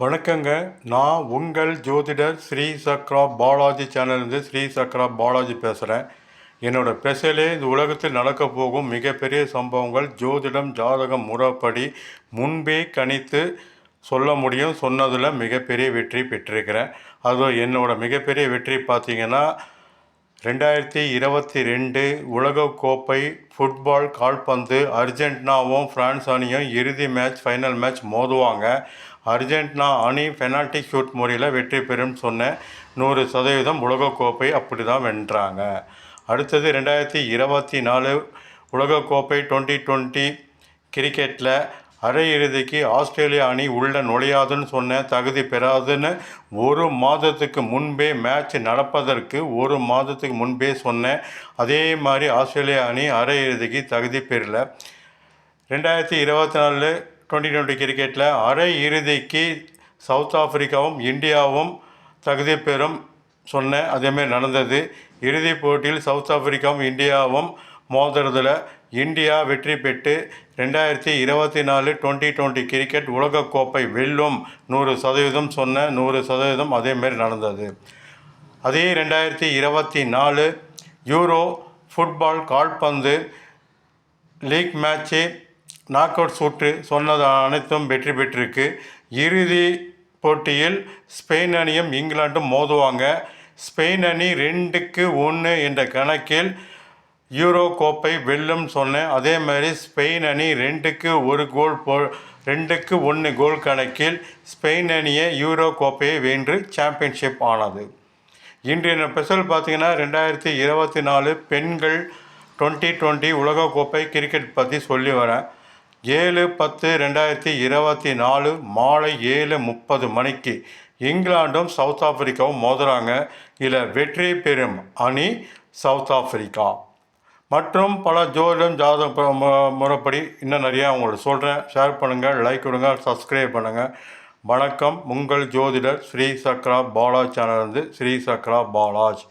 வணக்கங்க. நான் உங்கள் ஜோதிடர் ஸ்ரீ சக்ரா பாலாஜி சேனல்லேருந்து ஸ்ரீ சக்ரா பாலாஜி பேசுகிறேன் என்னோட ஸ்பெஷலே இந்த உலகத்தில் நடக்க போகும் மிகப்பெரிய சம்பவங்கள் ஜோதிடம் ஜாதகம் முறைப்படி முன்பே கணித்து சொல்ல முடியும். சொன்னதில் மிகப்பெரிய வெற்றி பெற்றிருக்கிறேன். அது என்னோடய மிகப்பெரிய வெற்றி பார்த்தீங்கன்னா ரெண்டாயிரத்தி இருபத்தி ரெண்டு உலகக்கோப்பை ஃபுட்பால் கால்பந்து அர்ஜென்டினாவும் ஃப்ரான்ஸ் அணியும் இறுதி மேட்ச் ஃபைனல் மேட்ச் மோதுவாங்க. அர்ஜென்டினா அணி பெனால்டி ஷூட் முறையில் வெற்றி பெறும் சொன்னேன் நூறு சதவீதம் உலகக்கோப்பை அப்படி தான் வென்றாங்க. அடுத்தது ரெண்டாயிரத்தி இருபத்தி நாலு உலகக்கோப்பை டுவெண்ட்டி டுவெண்ட்டி கிரிக்கெட்டில் அரையிறுதிக்கு ஆஸ்திரேலியா அணி உள்ள நுழையாதுன்னு சொன்னேன் தகுதி பெறாதுன்னு ஒரு மாதத்துக்கு முன்பே மேட்ச் நடப்பதற்கு ஒரு மாதத்துக்கு முன்பே சொன்னேன் அதே மாதிரி ஆஸ்திரேலியா அணி அரையிறுதிக்கு தகுதி பெறல. ரெண்டாயிரத்தி இருபத்தி நாலு டுவெண்ட்டி டுவெண்ட்டி கிரிக்கெட்டில் அரை இறுதிக்கு சவுத் ஆப்பிரிக்காவும் இந்தியாவும் தகுதி பெறும் சொன்னேன் அதேமாரி நடந்தது. இறுதிப் போட்டியில் சவுத் ஆப்பிரிக்காவும் இந்தியாவும் மோதுறதில் இந்தியா வெற்றி பெற்று ரெண்டாயிரத்தி இருபத்தி நாலு டுவெண்ட்டி டுவெண்ட்டி கிரிக்கெட் உலகக்கோப்பை வெல்லும் நூறு சதவீதம் சொன்ன நூறு சதவீதம் அதேமாரி நடந்தது. அதே ரெண்டாயிரத்தி இருபத்தி நாலு யூரோ ஃபுட்பால் கால்பந்து லீக் மேட்ச்சு நாக் அவுட் சுற்று சொன்னது அனைத்தும் வெற்றி பெற்றிருக்கு. இறுதி போட்டியில் ஸ்பெயின் அணியும் இங்கிலாண்டும் மோதுவாங்க. ஸ்பெயின் அணி ரெண்டுக்கு ஒன்று என்ற கணக்கில் யூரோ கோப்பை வெல்லும் சொன்னேன் அதே மாதிரி ஸ்பெயின் அணி ரெண்டுக்கு ஒரு கோல் போ ரெண்டுக்கு ஒன்று கோல் கணக்கில் ஸ்பெயின் அணியை யூரோ கோப்பையை வென்று சாம்பியன்ஷிப் ஆனது. இன்றைய ஸ்பெஷல் பார்த்தீங்கன்னா ரெண்டாயிரத்தி இருபத்தி நாலு பெண்கள் டுவெண்ட்டி டுவெண்ட்டி உலகக்கோப்பை கிரிக்கெட் பற்றி சொல்லி வரேன். ஏழு பத்து ரெண்டாயிரத்தி இருபத்தி நாலு மாலை ஏழு முப்பது மணிக்கு இங்கிலாண்டும் சவுத் ஆப்பிரிக்காவும் மோதுறாங்க. இதில் வெற்றி பெறும் அணி சவுத் ஆப்பிரிக்கா. மற்றும் பல ஜோதிடம் ஜாதகம் முறைப்படி இன்னும் நிறையா உங்களுக்கு சொல்கிறேன் ஷேர் பண்ணுங்கள் லைக் கொடுங்க சப்ஸ்கிரைப் பண்ணுங்கள் வணக்கம் உங்கள் ஜோதிடர் ஸ்ரீ சக்ரா பாலாஜ் சேனல் வந்து ஸ்ரீ சக்ரா பாலாஜ்.